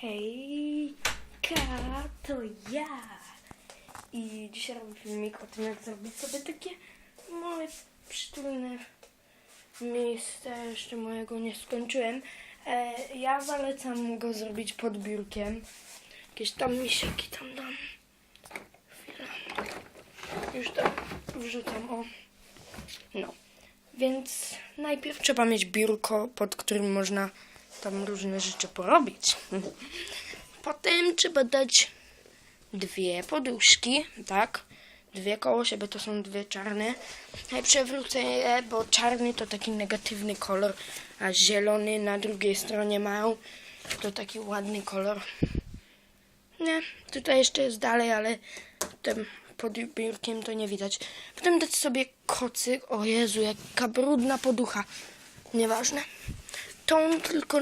Hejka, to ja. I dzisiaj robię filmik o tym, jak zrobić sobie takie małe, przytulne miejsce. Jeszcze mojego nie skończyłem. E, ja zalecam go zrobić pod biurkiem. Jakieś tam misiaki tam dam. Chwila. Już tam wrzucam, o. No. Więc najpierw trzeba mieć biurko, pod którym można tam różne rzeczy porobić. Potem trzeba dać dwie poduszki, tak? Dwie koło siebie to są dwie czarne. Ja przewrócę je, bo czarny to taki negatywny kolor, a zielony na drugiej stronie mają to taki ładny kolor. Nie, tutaj jeszcze jest dalej, ale tym pod biurkiem to nie widać. Potem dać sobie kocyk. O Jezu, jaka brudna poducha. Nieważne. Tą tylko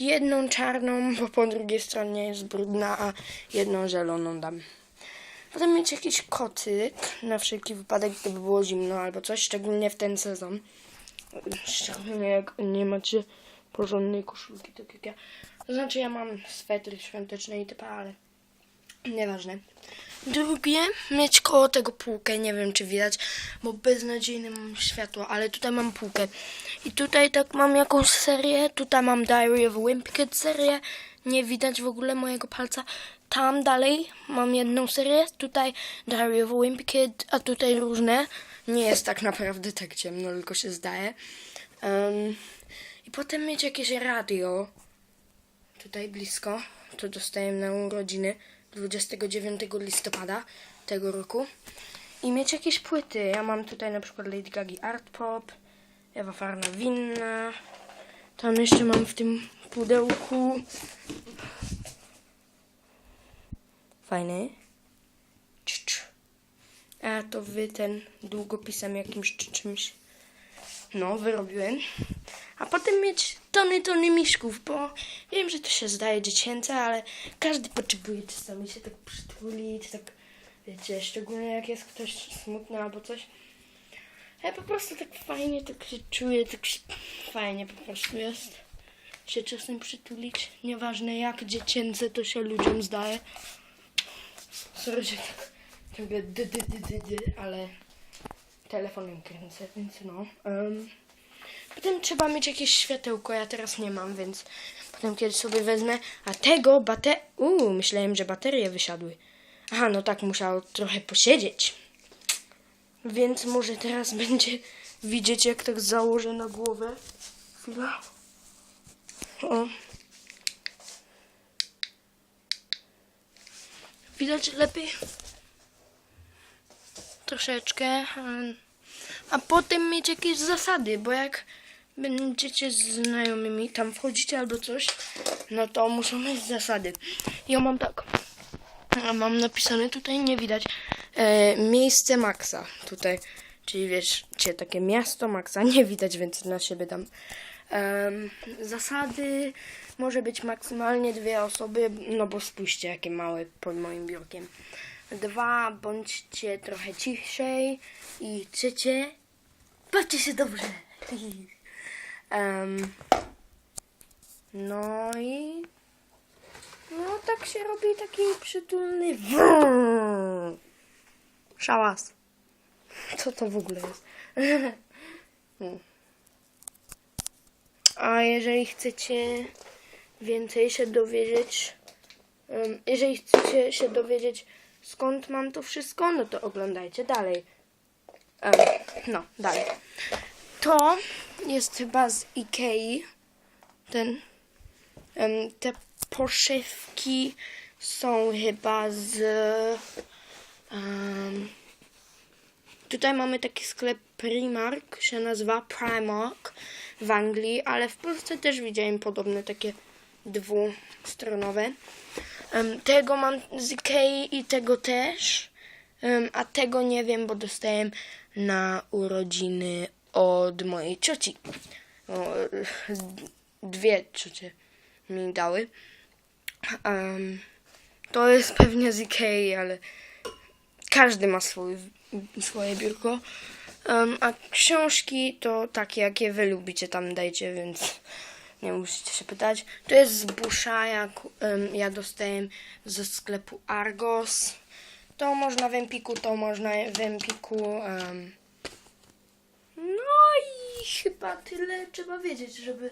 jedną czarną, bo po drugiej stronie jest brudna, a jedną zieloną dam. Potem mieć jakiś kocyk, na wszelki wypadek, gdyby było zimno albo coś, szczególnie w ten sezon. Szczególnie jak nie macie porządnej koszulki, tak jak ja. To znaczy ja mam swetry świąteczne i typa, ale nieważne. Drugie, mieć koło tego półkę, nie wiem czy widać, bo beznadziejne mam światło, ale tutaj mam półkę. I tutaj tak mam jakąś serię, tutaj mam Diary of a Wimpy Kid serię, nie widać w ogóle mojego palca. Tam dalej mam jedną serię, tutaj Diary of a Wimpy Kid, a tutaj różne. Nie jest tak naprawdę tak ciemno, tylko się zdaje. Em, I potem mieć jakieś radio, tutaj blisko, to dostałem na urodziny 29 listopada tego roku. I mieć jakieś płyty. Ja mam tutaj na przykład Lady Gaga Art Pop, Ewa Farna Winna. Tam jeszcze mam w tym pudełku. Fajny. A to wy ten długopisem jakimś czy czymś. No, wyrobiłem. A potem mieć tony, tony miszków, bo wiem, że to się zdaje dziecięce, ale każdy potrzebuje czasami się tak przytulić, tak, wiecie, szczególnie jak jest ktoś smutny albo coś. Ja po prostu tak fajnie tak się czuję, tak się fajnie po prostu jest się czasem przytulić. Nieważne jak dziecięce to się ludziom zdaje. Sorry, że tak ciągle dy, dy, dy, ale telefonem kręcę, więc no. em. Potem trzeba mieć jakieś światełko, ja teraz nie mam, więc potem kiedyś sobie wezmę. A tego bate... Uuu, myślałem, że baterie wysiadły. Aha, no tak, musiało trochę posiedzieć. Więc może teraz będzie widzieć, jak tak założę na głowę. Chwila. O. Widać lepiej? Troszeczkę. A potem mieć jakieś zasady, bo jak będziecie z znajomymi tam wchodzicie albo coś, no to muszą mieć zasady. Ja mam tak. Mam napisane tutaj, nie widać. E, miejsce Maxa tutaj. Czyli wiecie, takie miasto Maxa. Nie widać, więc na siebie dam. Em, zasady. Może być maksymalnie dwie osoby, no bo spójrzcie, jakie małe pod moim biurkiem. Dwa, bądźcie trochę ciszej. I trzecie, bawcie się dobrze. Em, no i no tak się robi taki przytulny szałas. Co to w ogóle jest? A jeżeli chcecie więcej się dowiedzieć, jeżeli chcecie się dowiedzieć skąd mam to wszystko, no to oglądajcie dalej. No, dalej. To jest chyba z Ikei. Ten. em, te poszewki są chyba z. em, tutaj mamy taki sklep Primark, się nazywa Primark w Anglii, ale w Polsce też widziałem podobne takie dwustronowe. Em, tego mam z Ikei i tego też. Em, a tego nie wiem, bo dostałem na urodziny od mojej cioci. Dwie ciocie mi dały. Em, to jest pewnie z Ikei, ale każdy ma swój, swoje biurko. Em, a książki to takie, jakie wy lubicie, tam dajcie, więc Nie musicie się pytać. To jest z Busha, jak em, ja dostałem ze sklepu Argos. To można w Empiku, to można w Empiku. em. No i chyba tyle trzeba wiedzieć, żeby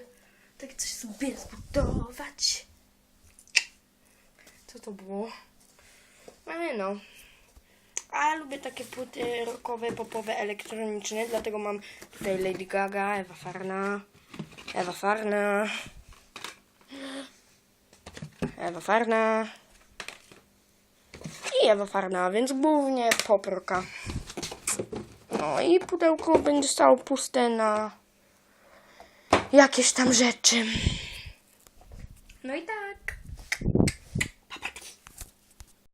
takie coś sobie zbudować. Co to było? Ale no. A lubię takie płyty rockowe, popowe, elektroniczne, dlatego mam tutaj Lady Gaga, Ewa Farna, Ewa Farna, Ewa Farna i Ewa Farna, więc głównie pop rocka. No i pudełko będzie stało puste na jakieś tam rzeczy. No i tak.